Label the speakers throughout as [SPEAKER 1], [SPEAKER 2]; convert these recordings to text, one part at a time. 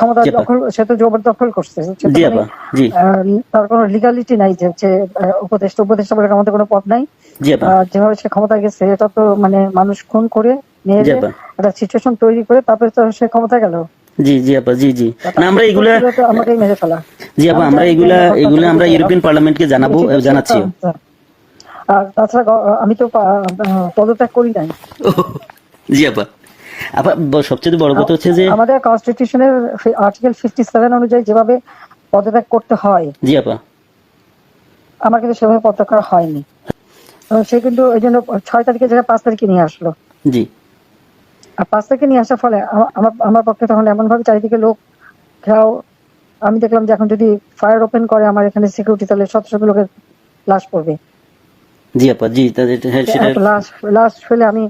[SPEAKER 1] ক্ষমতা দখল সে তো জবরদখল করছে। মানে, তার কোনো লিগালিটি নাই যে হচ্ছে উপদেষ্টা উপদেষ্টা বলে আমাদের কোনো পদ নাই। যেভাবে সে ক্ষমতা গেছে এটা তো মানে মানুষ খুন করে
[SPEAKER 2] জি
[SPEAKER 1] একটা সিচুয়েশন তৈরি করে তারপরে তো সে ক্ষমতা গেল।
[SPEAKER 2] জি জি আপা জি জি। না আমরা এগুলা জি আপা আমরা এগুলা এগুলা আমরা ইউরোপিয়ান পার্লামেন্টকে জানাব জানাচ্ছি।
[SPEAKER 1] আর তাছাড়া আমি তো পদত্যাগ করি নাই।
[SPEAKER 2] জি আপা ব- সবচেয়ে বড় কথা হচ্ছে যে
[SPEAKER 1] আমাদের কনস্টিটিউশনের আর্টিকেল ফিফটি সেভেন অনুযায়ী যেভাবে পদত্যাগ করতে হয়
[SPEAKER 2] জি আপা।
[SPEAKER 1] আমার কিন্তু সেভাবে পদত্যাগ হয়নি। সে কিন্তু ওই জন্য ছয় তারিখে জায়গায় পাঁচ তারিখে নিয়ে আসলো।
[SPEAKER 2] জি।
[SPEAKER 1] আর পাঁচ তারিখে নিয়ে আসার ফলে আমার আমার পক্ষে তখন এমন ভাবে চারিদিকে লোক ঘেরাও আমি দেখলাম যে এখন যদি ফায়ার ওপেন করে আমার এখানে সিকিউরিটি তাহলে শত শত লোকের লাশ পড়বে।
[SPEAKER 2] জি আপা জি হ্যাঁ
[SPEAKER 1] লাশ লাশ ফেলে আমি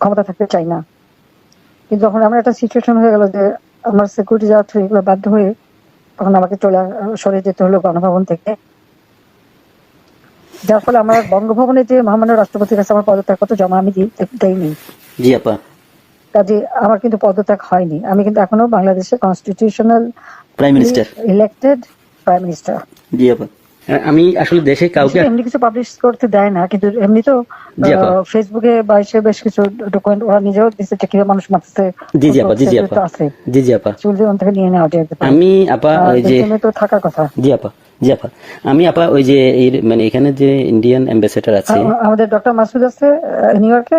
[SPEAKER 1] ক্ষমতা থাকতে চাই না। কিন্তু যখন আমার একটা সিচুয়েশন হয়ে গেল যে আমার সিকিউরিটি যাওয়ার থেকে এগুলো বাধ্য হয়ে তখন আমাকে চলে সরে যেতে হলো গণভবন থেকে। যার ফলে আমার বঙ্গভবনে যে মহামান্য রাষ্ট্রপতির কাছে আমার পদত্যাগ পত্র জমা আমি দি- দেইনি।
[SPEAKER 2] জি আপা।
[SPEAKER 1] কাজে আমার কিন্তু পদত্যাগ হয়নি। আমি কিন্তু এখনও বাংলাদেশের constitutional
[SPEAKER 2] prime minister
[SPEAKER 1] elected prime minister
[SPEAKER 2] জি আপা। আমি আসলে দেশে কাউকে
[SPEAKER 1] এমনি কিছু পাবলিশ করতে দেয় না কিন্তু এমনি তো ফেসবুকে বা এসে বেশ কিছু ডকুমেন্ট ওরা নিজেও দিচ্ছে যে কীভাবে মানুষ মারতেছে
[SPEAKER 2] জি জি আপা জি জি আপা।
[SPEAKER 1] আছে।
[SPEAKER 2] জি জি আপা।
[SPEAKER 1] চুল জীবন থেকে নিয়ে নেওয়া যেতে
[SPEAKER 2] আমি আপা ওই যে
[SPEAKER 1] তো থাকার কথা।
[SPEAKER 2] জি আপা জি আপা। আমি আপা ওই যে এই মানে এখানে যে ইন্ডিয়ান অ্যাম্বাসেডার আছে
[SPEAKER 1] আমাদের ডক্টর মাসুদ আছে নিউ ইয়র্কে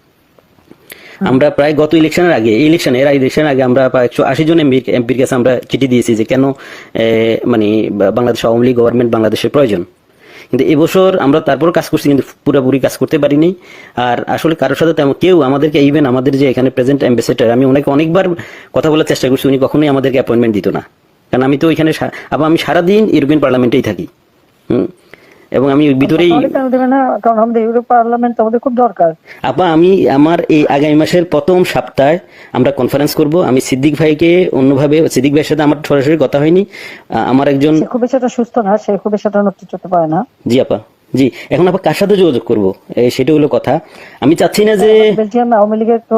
[SPEAKER 2] আমরা প্রায় গত ইলেকশনের আগে ইলেকশন, এর ইলেকশনের আগে আমরা প্রায় একশো আশি জন এমপি এমপির কাছে আমরা চিঠি দিয়েছি যে কেন মানে বাংলাদেশ আওয়ামী লীগ গভর্নমেন্ট বাংলাদেশের প্রয়োজন। কিন্তু এবছর আমরা তারপর কাজ করছি, কিন্তু পুরোপুরি কাজ করতে পারিনি। আর আসলে কারোর সাথে তেমন কেউ আমাদেরকে ইভেন আমাদের যে এখানে প্রেজেন্ট অ্যাম্বাসেডার আমি ওনাকে অনেকবার কথা বলার চেষ্টা করছি, উনি কখনোই আমাদেরকে অ্যাপয়েন্টমেন্ট দিত না। কারণ আমি তো এখানে আবার আমি সারাদিন ইউরোপিয়ান পার্লামেন্টেই থাকি। এবং আমি ভিতরেই
[SPEAKER 1] তাহলে কেন দেবে না? কারণ আমাদের ইউরোপ পার্লামেন্ট আমাদের খুব দরকার।
[SPEAKER 2] আপা আমি আমার এই আগামী মাসের প্রথম সপ্তাহে আমরা কনফারেন্স করব। আমি সিদ্দিক ভাইকে অন্যভাবে সিদ্দিক ভাইয়ের সাথে আমার সরাসরি কথা হয়নি। আমার একজন
[SPEAKER 1] খুব একটা সুস্থ না সে খুব একটা নেতৃত্ব করতে পারে না।
[SPEAKER 2] জি আপা। জি এখন আপা কার সাথে যোগাযোগ করব? এই সেটা হলো কথা। আমি চাচ্ছি না যে
[SPEAKER 1] বেলজিয়াম আওয়ামী লীগের তো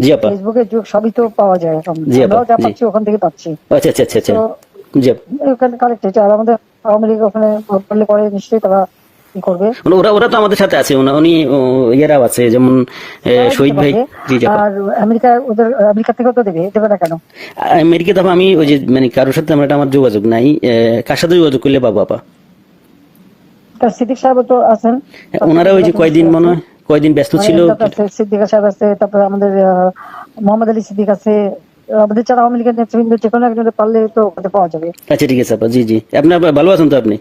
[SPEAKER 2] জি আপা।
[SPEAKER 1] ফেসবুকের যুগ সবই তো পাওয়া যায় এখন।
[SPEAKER 2] জি আপা,
[SPEAKER 1] যা পাচ্ছি ওখান থেকে পাচ্ছি।
[SPEAKER 2] আচ্ছা আচ্ছা আচ্ছা আচ্ছা। জি আপা
[SPEAKER 1] ওখানে কালেক্টেড আর আমাদের আওয়ামী লীগ ওখানে বললে পরে নিশ্চয়ই তারা করবে।
[SPEAKER 2] মানে ওরা ওরা তো আমাদের সাথে আছে। উনি- ইয়েরাও আছে। যেমন শহীদ ভাই
[SPEAKER 1] আর আমেরিকা ওদের আমেরিকা থেকেও তো দেবে। দেবে না কেন?
[SPEAKER 2] আমেরিকা তো আমি ওই যে মানে কারোর সাথে আমার আমার যোগাযোগ নাই। কার সাথে যোগাযোগ করলে পাবো আপা?
[SPEAKER 1] তার সিদ্দিক সাহেব তো আছেন।
[SPEAKER 2] ওনারা ওই যে কয়দিন মনে হয় কয়দিন ব্যস্ত ছিল?
[SPEAKER 1] সিদ্দিক আছে তারপরে আমাদের মোহাম্মদ আলী সিদ্দিক আছে আমাদের যারা আওয়ামী লীগের নেতৃবৃন্দ যে কোনো একজনের পারলে তো ওখানে পাওয়া যাবে।
[SPEAKER 2] আচ্ছা ঠিক আছে আপা জি জি। আপনি ভালো আছেন তো আপনি?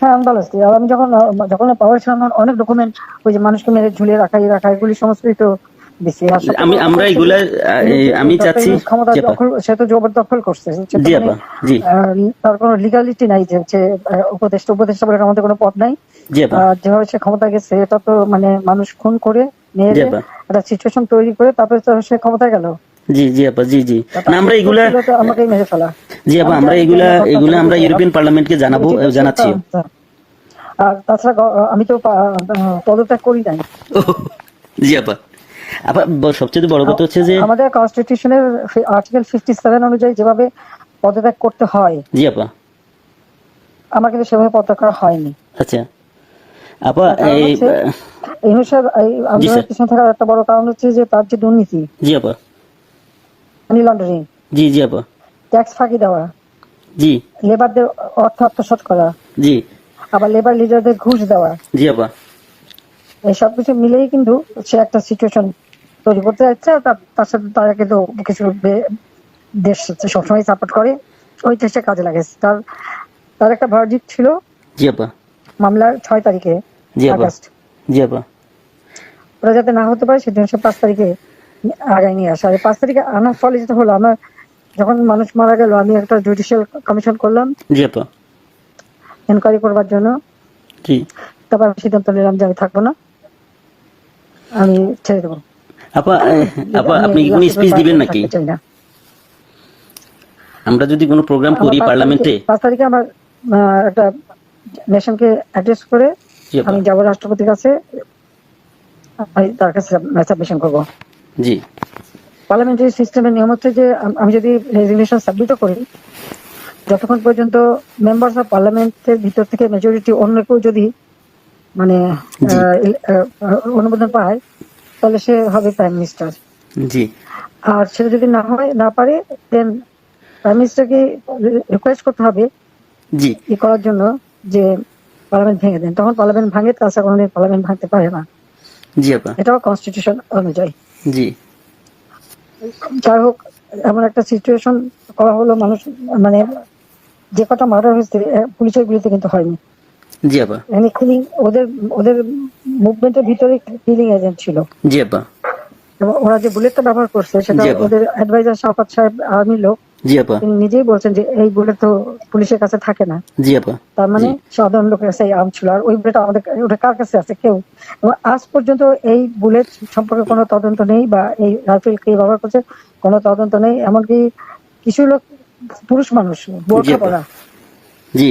[SPEAKER 1] হ্যাঁ আমি ভালো আছি। আমি যখন যখন পাওয়ার ছিলাম অনেক ডকুমেন্ট ওই যে মানুষকে মেরে ঝুলিয়ে রাখা রাখা এগুলি সমস্তই তো দিছি আর সব-
[SPEAKER 2] আমি আমরা এগুলা আমি চাচ্ছি
[SPEAKER 1] সে তো জবরদখল করছে
[SPEAKER 2] জি আপা জি।
[SPEAKER 1] তার কোনো লিগালিটি নাই যে উপদেষ্টা উপদেষ্টা বলে আমাদের কোনো পদ নাই।
[SPEAKER 2] জি আপা।
[SPEAKER 1] যেভাবে সে ক্ষমতা গেছে এটা তো মানে মানুষ খুন করে
[SPEAKER 2] আপা।
[SPEAKER 1] একটা সিচুয়েশন তৈরি করে তারপরে তো সে ক্ষমতা গেল।
[SPEAKER 2] জি জি আপা জি জি। না আমরা এগুলা জি আপা আমরা এগুলা এগুলা আমরা ইউরোপিয়ান পার্লামেন্টকে জানাব জানাচ্ছি।
[SPEAKER 1] আর তাছাড়া আমি তো পদত্যাগ করি নাই।
[SPEAKER 2] জি আপা। সবচেয়ে বড় কথা হচ্ছে যে
[SPEAKER 1] আমাদের কনস্টিটিউশনের আর্টিকেল ফিফটি সেভেন অনুযায়ী যেভাবে পদত্যাগ করতে হয়
[SPEAKER 2] জি আপা।
[SPEAKER 1] আমার কিন্তু সেভাবে পদত্যাগ করা হয়নি।
[SPEAKER 2] আচ্ছা। আপা এই
[SPEAKER 1] এই আন্দোলনের পিছনে থাকার একটা বড় কারণ হচ্ছে যে তার যে দুর্নীতি
[SPEAKER 2] জি আপা।
[SPEAKER 1] মানি লন্ডারিং
[SPEAKER 2] জি জি আপা।
[SPEAKER 1] ট্যাক্স ফাঁকি দেওয়া।
[SPEAKER 2] জি।
[SPEAKER 1] লেবারদের অর্থ আত্মসাৎ করা।
[SPEAKER 2] জি।
[SPEAKER 1] আবার লেবার লিডারদের ঘুষ দেওয়া।
[SPEAKER 2] জি আপা।
[SPEAKER 1] এই সব কিছু মিলেই কিন্তু সে একটা সিচুয়েশন তৈরি করতে যাচ্ছে তার- সাথে তারা কিন্তু কিছু দেশ সবসময় সাপোর্ট করে। ওই চেষ্টা কাজে লাগেছে তার তার একটা ভার্ডিক ছিল
[SPEAKER 2] জি আপা।
[SPEAKER 1] মামলার ছয় তারিখে
[SPEAKER 2] জি আপা। জি আপা।
[SPEAKER 1] ওরা যাতে না হতে পারে সেজন্য সে পাঁচ তারিখে আগায় নিয়ে আসে। আর পাঁচ তারিখে আনার ফলে যেটা হলো আমার যখন মানুষ মারা গেল আমি একটা জুডিশিয়াল কমিশন করলাম।
[SPEAKER 2] জি আপা।
[SPEAKER 1] এনকোয়ারি করবার জন্য।
[SPEAKER 2] জি।
[SPEAKER 1] তারপর আমি সিদ্ধান্ত নিলাম যে আমি থাকব না। আমি ছেড়ে দেবো।
[SPEAKER 2] আপা আপা আপনি কি কোনো স্পিচ দিবেন নাকি? আমরা যদি কোনো প্রোগ্রাম করি পার্লামেন্টে
[SPEAKER 1] তারিখে- তারিখে আমার একটা নেশনকে অ্যাড্রেস করে আমি যাব রাষ্ট্রপতির কাছে। তার কাছে সাবমিশন করব।
[SPEAKER 2] জি।
[SPEAKER 1] পার্লামেন্টারি সিস্টেমের নিয়ম হচ্ছে যে আমি যদি রেজলিউশন সাবমিটও করি যতক্ষণ পর্যন্ত মেম্বার্স অফ পার্লামেন্টের ভিতর থেকে মেজরিটি অন্য কেউ যদি মানে অনুমোদন পায় তাহলে সে হবে প্রাইম মিনিস্টার
[SPEAKER 2] জি।
[SPEAKER 1] আর সেটা যদি না হয় না পারে দেন প্রাইম মিনিস্টারকে রিকোয়েস্ট করতে হবে
[SPEAKER 2] জি।
[SPEAKER 1] ই করার জন্য যে পার্লামেন্ট ভেঙে দেন। তখন পার্লামেন্ট ভাঙে তাছাড়া কোনোদিন পার্লামেন্ট ভাঙতে পারে না।
[SPEAKER 2] জি আপা।
[SPEAKER 1] এটাও কনস্টিটিউশন অনুযায়ী।
[SPEAKER 2] জি।
[SPEAKER 1] যাই হোক এমন একটা সিচুয়েশন করা হলো মানুষ মানে যে কটা মার্ডার হয়েছে পুলিশের বিরুদ্ধে কিন্তু হয়নি।
[SPEAKER 2] জি আপা
[SPEAKER 1] মানে কিলিং ওদের ওদের মুভমেন্টের ভিতরে কিলিং এজেন্ট ছিল।
[SPEAKER 2] জি আপা
[SPEAKER 1] ওরা যে বুলেটটা ব্যবহার করছে সেটা ওদের অ্যাডভাইজার শাফাত সাহেব আর্মি লোক
[SPEAKER 2] জি আপা
[SPEAKER 1] তিনি নিজেই বলছেন যে এই বুলেট তো পুলিশের কাছে থাকে না।
[SPEAKER 2] জি আপা
[SPEAKER 1] তার মানে সাধারণ লোকের কাছে আর্ম ছিল। আর ওই বুলেট আমাদের ওটা কার কাছে আছে? কেউ। আজ পর্যন্ত এই বুলেট সম্পর্কে কোনো তদন্ত নেই বা এই রাইফেল কে ব্যবহার করছে কোনো তদন্ত নেই। এমনকি কিছু লোক পুরুষ মানুষ বোরখা। পরা।
[SPEAKER 2] জি।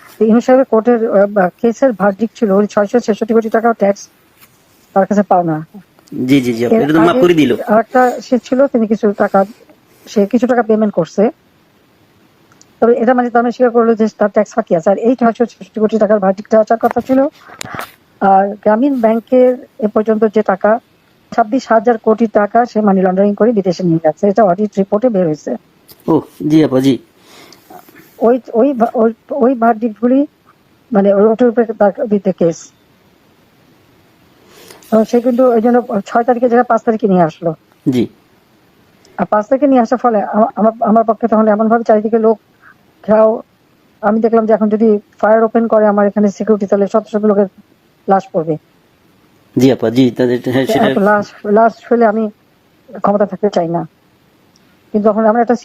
[SPEAKER 1] সাহেবের কোর্টের কেসের ভার্ডিক ছিল ওই ছয়শো ছেষট্টি কোটি টাকা ট্যাক্স তার কাছে
[SPEAKER 2] জি জি জি মাফ করে দিল।
[SPEAKER 1] আর একটা সে ছিল তিনি কিছু টাকা সে কিছু টাকা পেমেন্ট করছে। তবে এটা মানে তার স্বীকার করল যে তার ট্যাক্স ফাঁকি আছে। আর এই ছয়শো ছেষট্টি কোটি টাকার ভার্ডিকটা আসার কথা ছিল। আর গ্রামীণ ব্যাংকের এ পর্যন্ত যে টাকা ছাব্বিশ হাজার কোটি টাকা সে মানি লন্ডারিং করে বিদেশে নিয়ে যাচ্ছে এটা অডিট রিপোর্টে বের হয়েছে।
[SPEAKER 2] ও জি আপা জি।
[SPEAKER 1] ওই ওই ওই- ওই ভার্ডিক গুলি মানে ওটার উপরে তার বিরুদ্ধে কেস। সে কিন্তু ওই জন্য ছয় তারিখে জায়গায় পাঁচ তারিখে নিয়ে আসলো।
[SPEAKER 2] জি।
[SPEAKER 1] আর পাঁচ তারিখে নিয়ে আসার ফলে আমার আমার পক্ষে তখন এমন ভাবে চারিদিকে লোক ঘেরাও আমি দেখলাম যে এখন যদি ফায়ার ওপেন করে আমার এখানে সিকিউরিটি তাহলে শত শত লোকের লাশ পড়বে।
[SPEAKER 2] জি আপা জি তাদের হ্যাঁ
[SPEAKER 1] লাশ লাশ ফেলে আমি ক্ষমতা থাকতে চাই না। কিন্তু যখন আমরা একটা